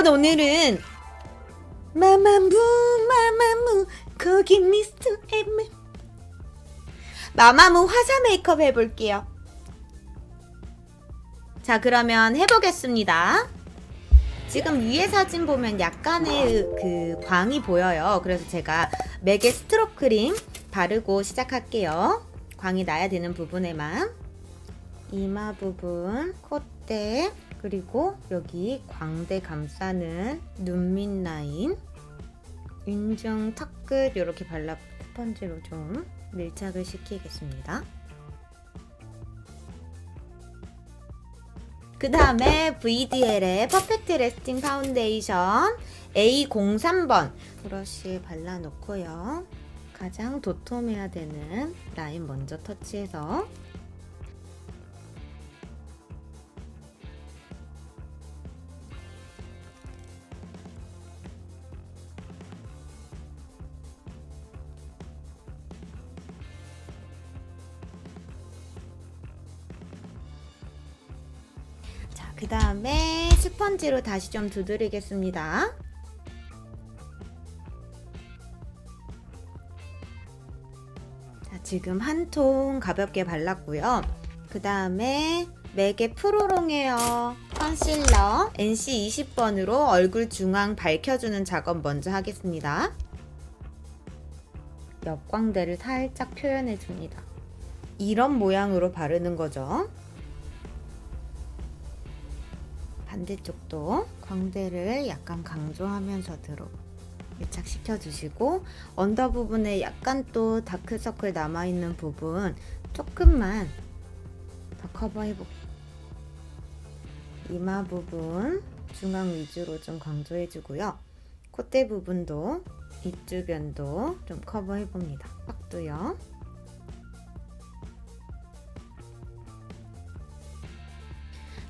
여러분 오늘은 마마무 마마무 거기 미스터 M 마마무 화사 메이크업 해볼게요. 자 그러면 해보겠습니다. 지금 위에 사진 보면 약간의 그 광이 보여요. 그래서 제가 맥에 스트로크 크림 바르고 시작할게요. 광이 나야 되는 부분에만 이마 부분, 콧대, 그리고 여기 광대 감싸는 눈밑 라인, 인중 턱 끝 이렇게 발라 스펀지로 좀 밀착을 시키겠습니다. 그 다음에 VDL의 퍼펙트 레스팅 파운데이션 A03번 브러쉬에 발라놓고요. 가장 도톰해야 되는 라인 먼저 터치해서 그 다음에 스펀지로 다시 좀 두드리겠습니다. 자, 지금 한 통 가볍게 발랐고요. 그 다음에 맥의 프로롱 헤어 컨실러 NC 20번으로 얼굴 중앙 밝혀주는 작업 먼저 하겠습니다. 역광대를 살짝 표현해 줍니다. 이런 모양으로 바르는 거죠. 반대쪽도 광대를 약간 강조하면서 들어 밀착시켜 주시고 언더 부분에 약간 또 다크서클 남아있는 부분 조금만 더 커버해 볼게요. 이마 부분 중앙 위주로 좀 강조해 주고요. 콧대 부분도 입 주변도 좀 커버해 봅니다. 턱도요.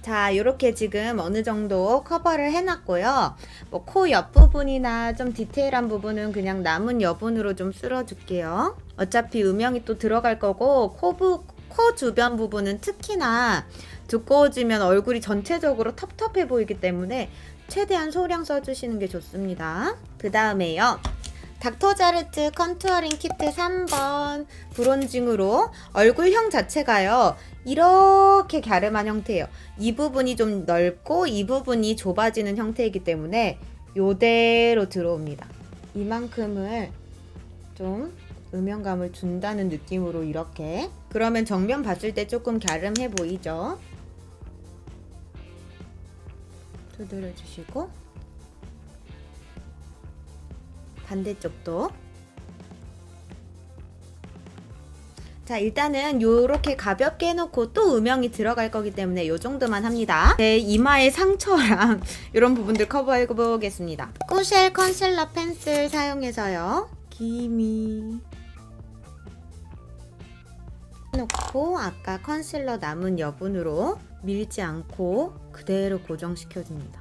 자, 이렇게 지금 어느 정도 커버를 해놨고요. 뭐 코 옆부분이나 좀 디테일한 부분은 그냥 남은 여분으로 좀 쓸어줄게요. 어차피 음영이 또 들어갈 거고 코, 부, 코 주변 부분은 특히나 두꺼워지면 얼굴이 전체적으로 텁텁해 보이기 때문에 최대한 소량 써주시는 게 좋습니다. 그 다음에요. 닥터자르트 컨투어링 키트 3번 브론징으로 얼굴형 자체가요. 이렇게 갸름한 형태예요. 이 부분이 좀 넓고 이 부분이 좁아지는 형태이기 때문에 요대로 들어옵니다. 이만큼을 좀 음영감을 준다는 느낌으로 이렇게 그러면 정면 봤을 때 조금 갸름해 보이죠? 두드려 주시고 반대쪽도. 자 일단은 요렇게 가볍게 해놓고 또 음영이 들어갈 거기 때문에 요 정도만 합니다. 제 이마의 상처랑 이런 부분들 커버해 보겠습니다. 꾸쉘 컨실러 펜슬 사용해서요. 기미. 놓고 아까 컨실러 남은 여분으로 밀지 않고 그대로 고정시켜 줍니다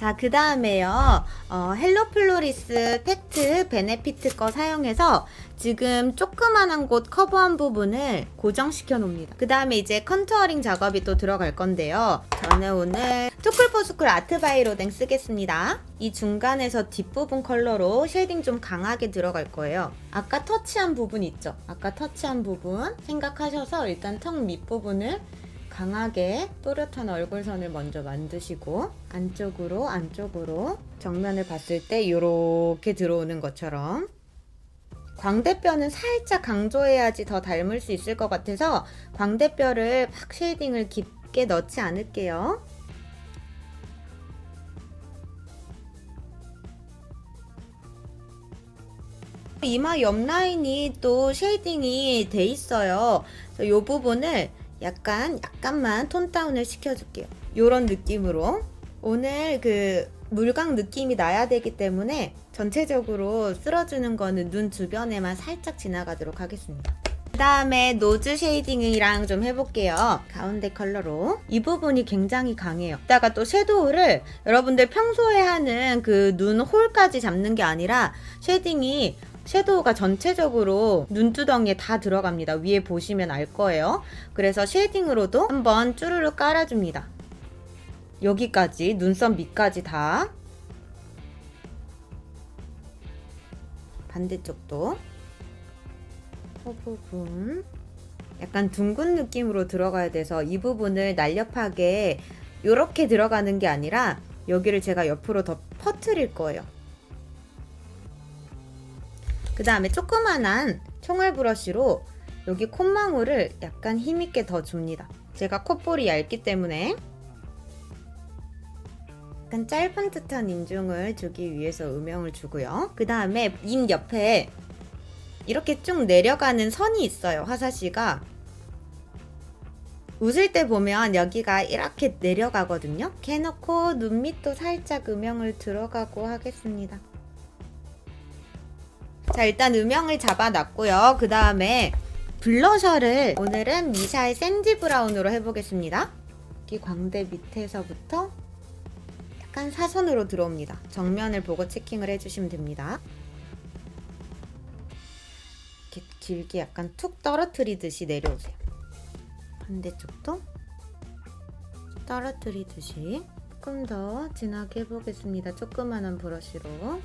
자, 그 다음에요. 어, 헬로 플로리스 팩트 베네피트 거 사용해서 지금 조그만한 곳 커버한 부분을 고정시켜 놓습니다. 그 다음에 이제 컨투어링 작업이 또 들어갈 건데요. 저는 오늘 투쿨포스쿨 아트바이 로댕 쓰겠습니다. 이 중간에서 뒷부분 컬러로 쉐이딩 좀 강하게 들어갈 거예요. 아까 터치한 부분 있죠? 아까 터치한 부분 생각하셔서 일단 턱 밑부분을 강하게 또렷한 얼굴선을 먼저 만드시고 안쪽으로 안쪽으로 정면을 봤을 때 이렇게 들어오는 것처럼 광대뼈는 살짝 강조해야지 더 닮을 수 있을 것 같아서 광대뼈를 팍 쉐이딩을 깊게 넣지 않을게요. 이마 옆 라인이 또 쉐이딩이 돼 있어요. 이 부분을 약간 약간만 톤 다운을 시켜줄게요. 이런 느낌으로 오늘 그 물광 느낌이 나야 되기 때문에 전체적으로 쓸어주는 거는 눈 주변에만 살짝 지나가도록 하겠습니다. 그 다음에 노즈 쉐이딩이랑 좀 해볼게요. 가운데 컬러로. 이 부분이 굉장히 강해요. 이따가 또 섀도우를 여러분들 평소에 하는 그 눈 홀까지 잡는 게 아니라 쉐딩이 섀도우가 전체적으로 눈두덩이에 다 들어갑니다. 위에 보시면 알 거예요. 그래서 쉐딩으로도 한번 쭈르륵 깔아줍니다. 여기까지 눈썹 밑까지 다 반대쪽도 코 부분 약간 둥근 느낌으로 들어가야 돼서 이 부분을 날렵하게 이렇게 들어가는 게 아니라 여기를 제가 옆으로 더 퍼트릴 거예요. 그 다음에 조그만한 총알 브러쉬로 여기 콧망울을 약간 힘있게 더 줍니다. 제가 콧볼이 얇기 때문에 약간 짧은 듯한 인중을 주기 위해서 음영을 주고요. 그 다음에 입 옆에 이렇게 쭉 내려가는 선이 있어요. 화사시가 웃을 때 보면 여기가 이렇게 내려가거든요. 해놓고 눈 밑도 살짝 음영을 들어가고 하겠습니다. 자 일단 음영을 잡아놨고요. 그 다음에 블러셔를 오늘은 미샤의 샌디 브라운으로 해보겠습니다. 여기 광대 밑에서부터 약간 사선으로 들어옵니다. 정면을 보고 체킹을 해주시면 됩니다. 이렇게 길게 약간 툭 떨어뜨리듯이 내려오세요. 반대쪽도 떨어뜨리듯이 조금 더 진하게 해보겠습니다. 조그만한 브러쉬로.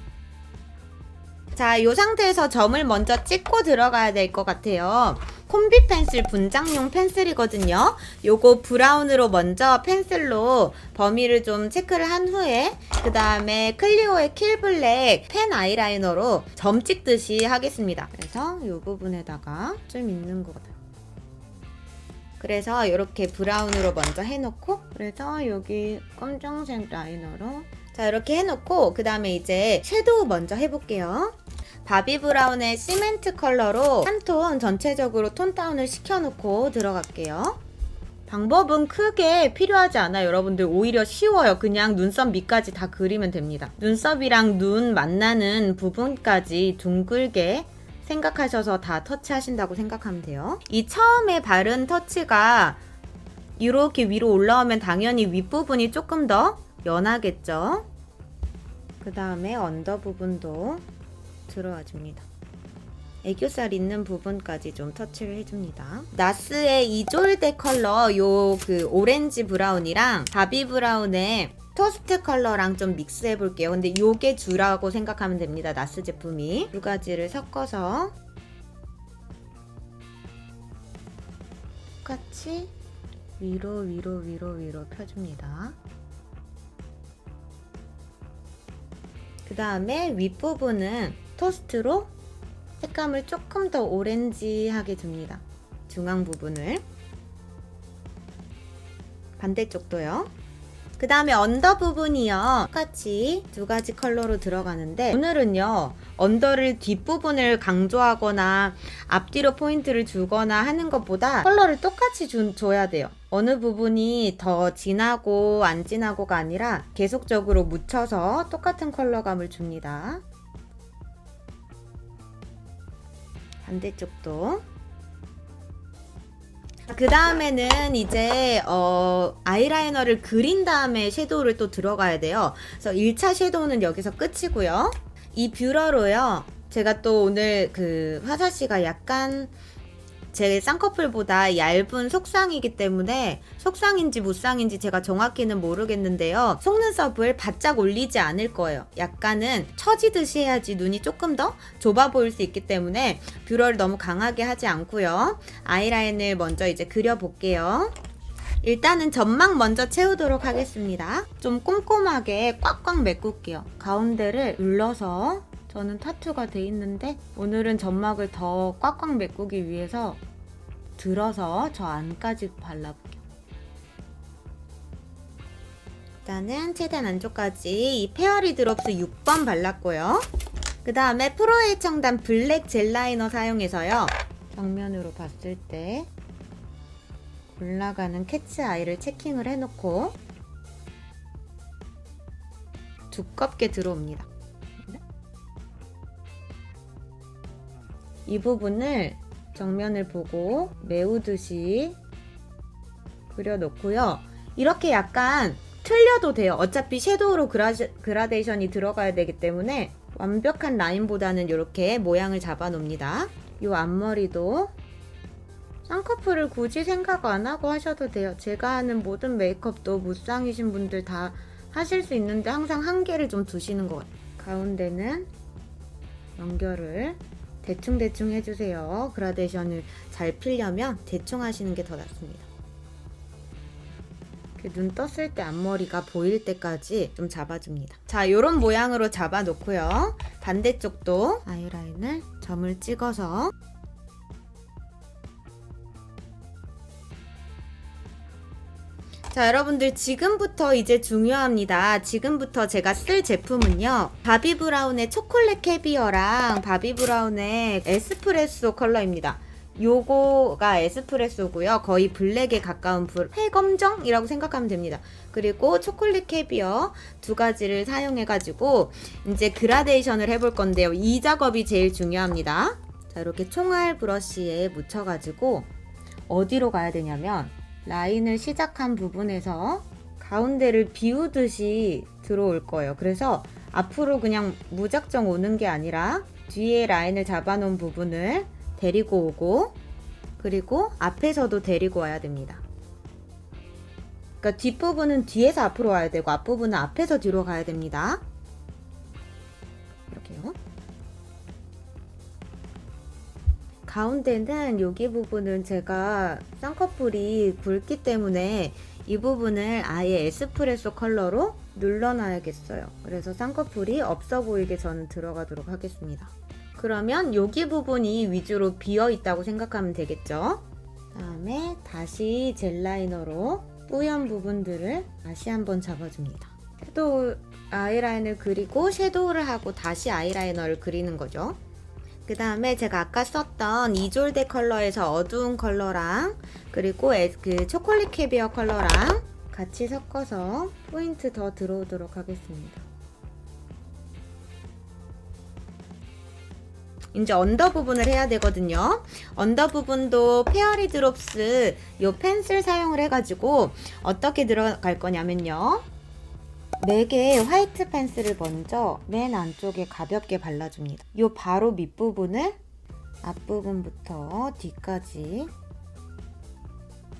자, 이 상태에서 점을 먼저 찍고 들어가야 될 것 같아요. 콤비 펜슬 분장용 펜슬이거든요. 요거 브라운으로 먼저 펜슬로 범위를 좀 체크를 한 후에 그 다음에 클리오의 킬블랙 펜 아이라이너로 점 찍듯이 하겠습니다. 그래서 이 부분에다가 좀 있는 것 같아요. 그래서 이렇게 브라운으로 먼저 해놓고 그래서 여기 검정색 라이너로 자 이렇게 해놓고 그 다음에 이제 섀도우 먼저 해볼게요. 바비 브라운의 시멘트 컬러로 한 톤 전체적으로 톤 다운을 시켜놓고 들어갈게요. 방법은 크게 필요하지 않아요. 여러분들 오히려 쉬워요. 그냥 눈썹 밑까지 다 그리면 됩니다. 눈썹이랑 눈 만나는 부분까지 둥글게 생각하셔서 다 터치하신다고 생각하면 돼요. 이 처음에 바른 터치가 이렇게 위로 올라오면 당연히 윗부분이 조금 더 연하겠죠. 그 다음에 언더 부분도 들어와 줍니다. 애교살 있는 부분까지 좀 터치를 해줍니다. 나스의 이 쫄대 컬러 요 그 오렌지 브라운이랑 바비 브라운의 토스트 컬러랑 좀 믹스해 볼게요. 근데 요게 주라고 생각하면 됩니다. 나스 제품이 두 가지를 섞어서 똑같이 위로 위로 위로 위로 펴줍니다. 그 다음에 윗부분은 토스트로 색감을 조금 더 오렌지하게 줍니다. 중앙 부분을. 반대쪽도요. 그 다음에 언더 부분이요. 똑같이 두 가지 컬러로 들어가는데 오늘은요. 언더를 뒷부분을 강조하거나 앞뒤로 포인트를 주거나 하는 것보다 컬러를 똑같이 주, 줘야 돼요. 어느 부분이 더 진하고 안 진하고가 아니라 계속적으로 묻혀서 똑같은 컬러감을 줍니다. 반대쪽도 그 다음에는 이제 어, 아이라이너를 그린 다음에 섀도우를 또 들어가야 돼요. 그래서 1차 섀도우는 여기서 끝이고요. 이 뷰러로요. 제가 또 오늘 그 화사 씨가 약간 제 쌍꺼풀보다 얇은 속쌍이기 때문에 속쌍인지 무쌍인지 제가 정확히는 모르겠는데요. 속눈썹을 바짝 올리지 않을 거예요. 약간은 처지듯이 해야지 눈이 조금 더 좁아 보일 수 있기 때문에 뷰러를 너무 강하게 하지 않고요. 아이라인을 먼저 이제 그려볼게요. 일단은 점막 먼저 채우도록 하겠습니다. 좀 꼼꼼하게 꽉꽉 메꿀게요. 가운데를 눌러서 저는 타투가 돼 있는데 오늘은 점막을 더 꽉꽉 메꾸기 위해서 들어서 저 안까지 발라볼게요. 일단은 최대한 안쪽까지 이 페어리 드롭스 6번 발랐고요. 그 다음에 프로의 청단 블랙 젤 라이너 사용해서요. 정면으로 봤을 때 올라가는 캐치 아이를 체킹을 해놓고 두껍게 들어옵니다. 이 부분을 정면을 보고 메우듯이 그려놓고요. 이렇게 약간 틀려도 돼요. 어차피 섀도우로 그라, 그라데이션이 들어가야 되기 때문에 완벽한 라인보다는 이렇게 모양을 잡아 놓습니다. 이 앞머리도 쌍꺼풀을 굳이 생각 안 하고 하셔도 돼요. 제가 하는 모든 메이크업도 무쌍이신 분들 다 하실 수 있는데 항상 한계를 좀 두시는 것 같아요. 가운데는 연결을 대충대충 해주세요. 그라데이션을 잘 피려면 대충 하시는 게 더 낫습니다. 눈 떴을 때 앞머리가 보일 때까지 좀 잡아줍니다. 자, 이런 모양으로 잡아놓고요. 반대쪽도 아이라인을 점을 찍어서 자, 여러분들 지금부터 이제 중요합니다. 지금부터 제가 쓸 제품은요. 바비 브라운의 초콜릿 캐비어랑 바비 브라운의 에스프레소 컬러입니다. 요거가 에스프레소고요. 거의 블랙에 가까운 불, 회검정이라고 생각하면 됩니다. 그리고 초콜릿 캐비어 두 가지를 사용해 가지고 이제 그라데이션을 해볼 건데요. 이 작업이 제일 중요합니다. 자, 이렇게 총알 브러쉬에 묻혀 가지고 어디로 가야 되냐면 라인을 시작한 부분에서 가운데를 비우듯이 들어올 거예요. 그래서 앞으로 그냥 무작정 오는 게 아니라 뒤에 라인을 잡아놓은 부분을 데리고 오고 그리고 앞에서도 데리고 와야 됩니다. 그러니까 뒷부분은 뒤에서 앞으로 와야 되고 앞부분은 앞에서 뒤로 가야 됩니다. 가운데는 여기 부분은 제가 쌍꺼풀이 굵기 때문에 이 부분을 아예 에스프레소 컬러로 눌러놔야겠어요. 그래서 쌍꺼풀이 없어 보이게 저는 들어가도록 하겠습니다. 그러면 여기 부분이 위주로 비어 있다고 생각하면 되겠죠? 다음에 다시 젤 라이너로 뿌연 부분들을 다시 한번 잡아줍니다. 섀도우 아이라인을 그리고 섀도우를 하고 다시 아이라이너를 그리는 거죠. 그 다음에 제가 아까 썼던 이졸데 컬러에서 어두운 컬러랑 그리고 에- 그 초콜릿 캐비어 컬러랑 같이 섞어서 포인트 더 들어오도록 하겠습니다. 이제 언더 부분을 해야 되거든요. 언더 부분도 페어리 드롭스 요 펜슬 사용을 해가지고 어떻게 들어갈 거냐면요. 4개의 화이트 펜슬을 먼저 맨 안쪽에 가볍게 발라줍니다. 요 바로 밑부분을 앞부분부터 뒤까지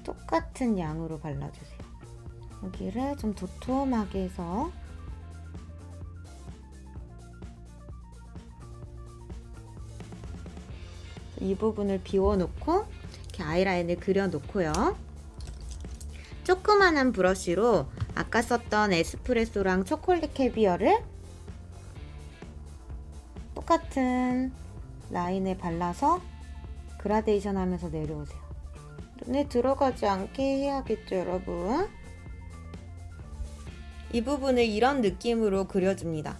똑같은 양으로 발라주세요. 여기를 좀 도톰하게 해서 이 부분을 비워놓고 이렇게 아이라인을 그려놓고요. 조그만한 브러쉬로 아까 썼던 에스프레소랑 초콜릿 캐비어를 똑같은 라인에 발라서 그라데이션 하면서 내려오세요. 눈에 들어가지 않게 해야겠죠, 여러분? 이 부분을 이런 느낌으로 그려줍니다.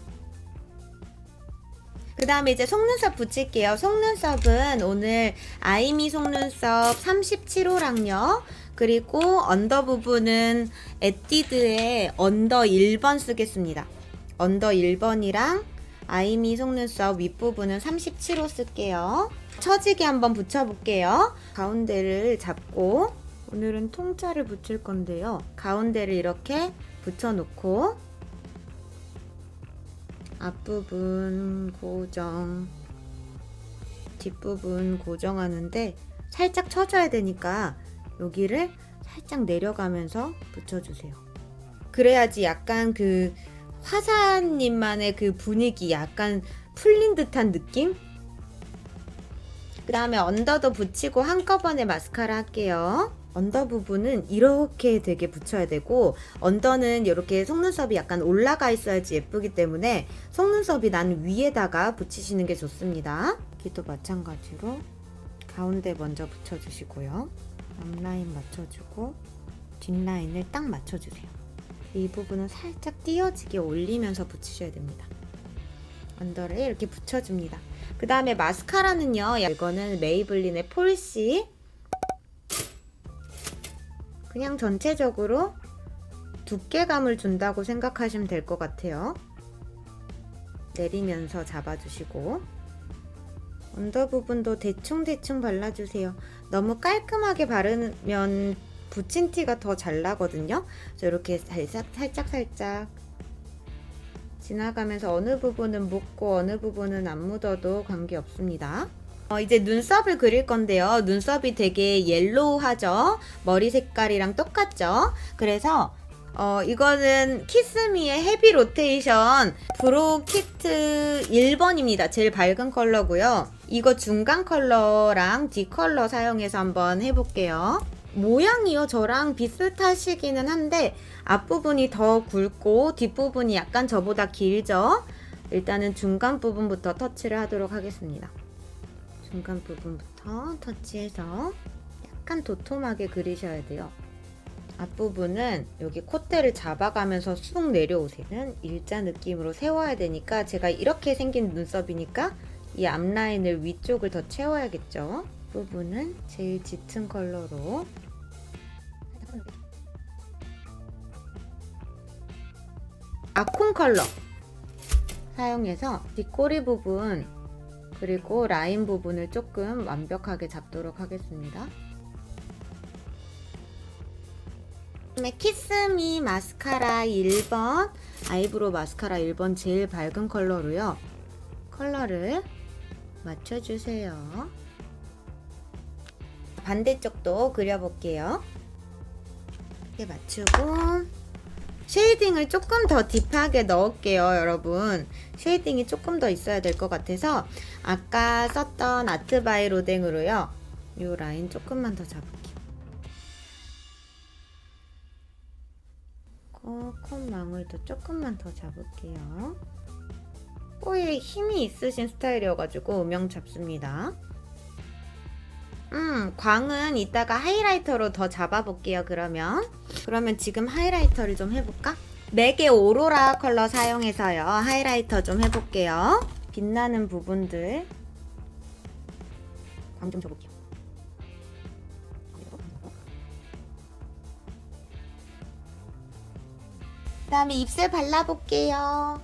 그 다음에 이제 속눈썹 붙일게요. 속눈썹은 오늘 아이미 속눈썹 37호랑요. 그리고 언더 부분은 에뛰드의 언더 1번 쓰겠습니다. 언더 1번이랑 아이미 속눈썹 윗부분은 37호 쓸게요. 처지게 한번 붙여볼게요. 가운데를 잡고 오늘은 통짜를 붙일 건데요. 가운데를 이렇게 붙여놓고 앞부분 고정, 뒷부분 고정하는데 살짝 쳐줘야 되니까 여기를 살짝 내려가면서 붙여주세요. 그래야지 약간 그 화사님만의 그 분위기 약간 풀린 듯한 느낌? 그 다음에 언더도 붙이고 한꺼번에 마스카라 할게요. 언더 부분은 이렇게 되게 붙여야 되고 언더는 이렇게 속눈썹이 약간 올라가 있어야지 예쁘기 때문에 속눈썹이 난 위에다가 붙이시는 게 좋습니다. 여기도 마찬가지로 가운데 먼저 붙여주시고요. 앞라인 맞춰주고 뒷라인을 딱 맞춰주세요. 이 부분은 살짝 띄어지게 올리면서 붙이셔야 됩니다. 언더를 이렇게 붙여줍니다. 그 다음에 마스카라는요. 이거는 메이블린의 폴시 그냥 전체적으로 두께감을 준다고 생각하시면 될 것 같아요. 내리면서 잡아주시고 언더 부분도 대충대충 발라주세요. 너무 깔끔하게 바르면 붙인 티가 더 잘 나거든요. 그래서 이렇게 살짝 살짝 살짝 지나가면서 어느 부분은 묻고 어느 부분은 안 묻어도 관계없습니다. 어, 이제 눈썹을 그릴 건데요. 눈썹이 되게 옐로우하죠? 머리 색깔이랑 똑같죠? 그래서 어, 이거는 키스미의 헤비 로테이션 브로우 키트 1번입니다. 제일 밝은 컬러고요. 이거 중간 컬러랑 D 컬러 사용해서 한번 해볼게요. 모양이요. 저랑 비슷하시기는 한데 앞부분이 더 굵고 뒷부분이 약간 저보다 길죠? 일단은 중간 부분부터 터치를 하도록 하겠습니다. 중간 부분부터 터치해서 약간 도톰하게 그리셔야 돼요. 앞부분은 여기 콧대를 잡아가면서 쑥 내려오세는 일자 느낌으로 세워야 되니까 제가 이렇게 생긴 눈썹이니까 이 앞라인을 위쪽을 더 채워야겠죠. 부분은 제일 짙은 컬러로 아콘 컬러 사용해서 뒷꼬리 부분 그리고 라인 부분을 조금 완벽하게 잡도록 하겠습니다. 다음에 키스미 마스카라 1번 아이브로우 마스카라 1번 제일 밝은 컬러로요. 컬러를 맞춰주세요. 반대쪽도 그려볼게요. 이렇게 맞추고 쉐이딩을 조금 더 딥하게 넣을게요, 여러분. 쉐이딩이 조금 더 있어야 될 것 같아서 아까 썼던 아트바이 로댕으로요. 이 라인 조금만 더 잡을게요. 콧망울도 조금만 더 잡을게요. 코에 힘이 있으신 스타일이어가지고 음영 잡습니다. 음, 광은 이따가 하이라이터로 더 잡아볼게요, 그러면. 그러면 지금 하이라이터를 좀 해볼까? 맥의 오로라 컬러 사용해서요. 하이라이터 좀 해볼게요. 빛나는 부분들. 광 좀 줘볼게요. 다음에 입술 발라볼게요.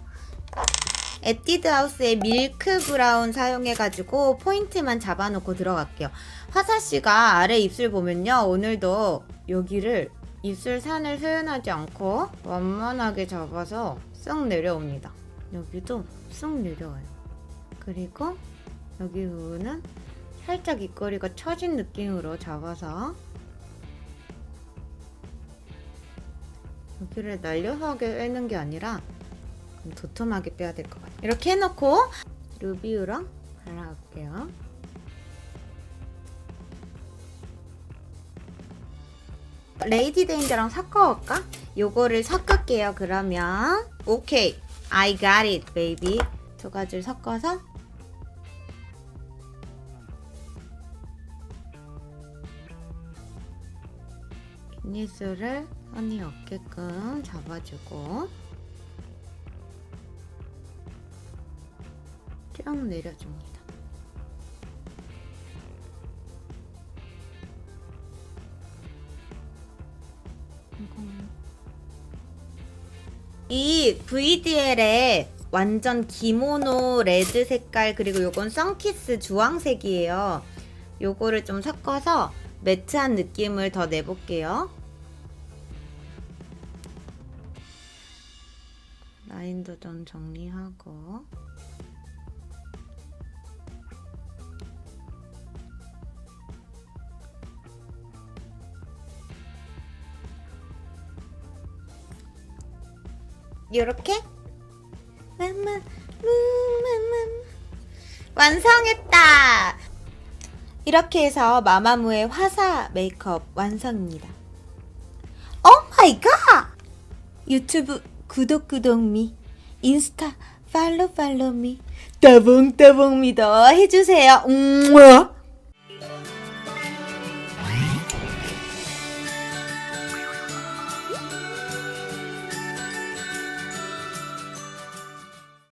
에뛰드 하우스의 밀크 브라운 사용해가지고 포인트만 잡아놓고 들어갈게요. 화사씨가 아래 입술 보면요. 오늘도 여기를 입술 산을 표현하지 않고 완만하게 잡아서 쓱 내려옵니다. 여기도 쓱 내려와요. 그리고 여기 부분은 살짝 입꼬리가 처진 느낌으로 잡아서 여기를 날려하게 빼는 게 아니라 좀 도톰하게 빼야 될 것 같아요. 이렇게 해놓고 루비우랑 발라볼게요. 레이디 데인저랑 섞어올까? 요거를 섞을게요, 그러면. 오케이. I got it, baby. 두 가지를 섞어서 빗니스를 선이 없게끔 잡아주고 쭉 내려줍니다. 이 VDL의 완전 기모노 레드 색깔 그리고 요건 선키스 주황색이에요. 요거를 좀 섞어서 매트한 느낌을 더 내볼게요. 좀 정리하고 요렇게 완성했다. 이렇게 해서 마마무의 화사 메이크업 완성입니다. 오 마이 갓! 유튜브 구독 구독 미 인스타 팔로 팔로미. 따봉 따봉 미더 해주세요. 음